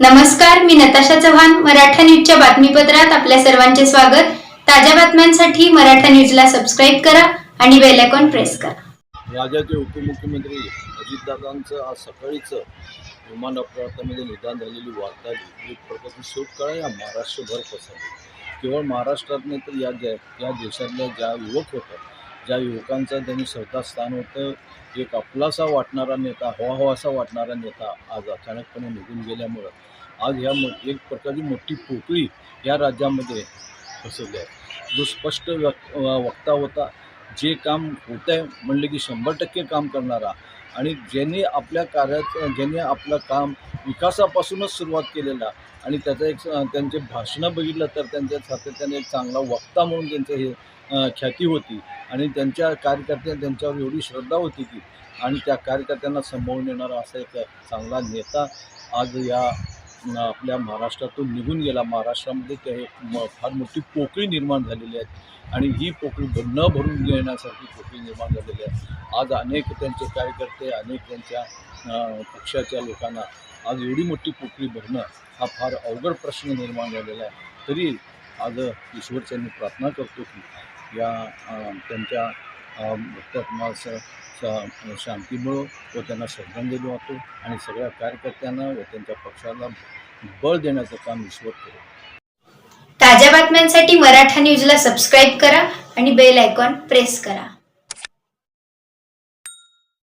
नमस्कार मी नताशा चव्हाण मराठा न्यूजच्या बातमीपत्रात आपल्या सर्वांचे स्वागत. ताज्या बातम्यांसाठी मराठा न्यूजला सबस्क्राईब करा आणि बेल आयकॉन प्रेस करा. राज्याचे उपमुख्यमंत्री अजितदादांचं आज सकाळीच विमान अपघातामध्ये निदान झालेली वार्ता एक प्रकारची शोधकळा या महाराष्ट्रभर पसरली. केवळ महाराष्ट्रात नाही तर या या देशातल्या ज्या युवक होतं ज्या युवकांचं त्यांनी स्थान होतं एक आपलासा वाटणारा नेता हवा हवासा वाटणारा नेता आज अचानकपणे निघून गेल्यामुळं आज ह्या मो एक प्रकारची मोठी पोकळी या राज्यामध्ये पसरली आहे. जो स्पष्ट व्यक् वक्ता होता जे काम होतं आहे म्हणलं की शंभर टक्के काम करणारा आणि ज्यांनी आपल्या कार्यात ज्यांनी आपलं काम विकासापासूनच सुरुवात केलेला आणि त्याचं एक त्यांचे भाषणं बघितलं तर त्यांच्या सातत्याने एक चांगला वक्ता म्हणून त्यांचं हे ख्याती होती. आणि त्यांच्या कार्यकर्त्यांनी त्यांच्यावर एवढी श्रद्धा होती की आणि त्या कार्यकर्त्यांना सांभाळून येणारा असा एक चांगला नेता आज या आपल्या महाराष्ट्रातून निघून गेला. महाराष्ट्रामध्ये ते फार मोठी पोकळी निर्माण झालेली आहे. आणि ही पोकळी न भरून घेण्यासारखी पोकळी निर्माण झालेली आहे. आज अनेक त्यांचे कार्यकर्ते अनेक त्यांच्या पक्षाच्या लोकांना आज एवढी मोठी पोकळी भरणं हा फार अवघड प्रश्न निर्माण झालेला आहे. तरी आज ईश्वरच्यांनी प्रार्थना करतो की या त्यांच्या भक्तात्मा शांती मिळो व त्यांना श्रद्धांजली वाहतो आणि सगळ्या कार्यकर्त्यांना व त्यांच्या पक्षाला बळ देण्याचं काम ईश्वर करो ताज्या बातम्यांसाठी मराठा न्यूजला सबस्क्राईब करा आणि बेल आयकॉन प्रेस करा.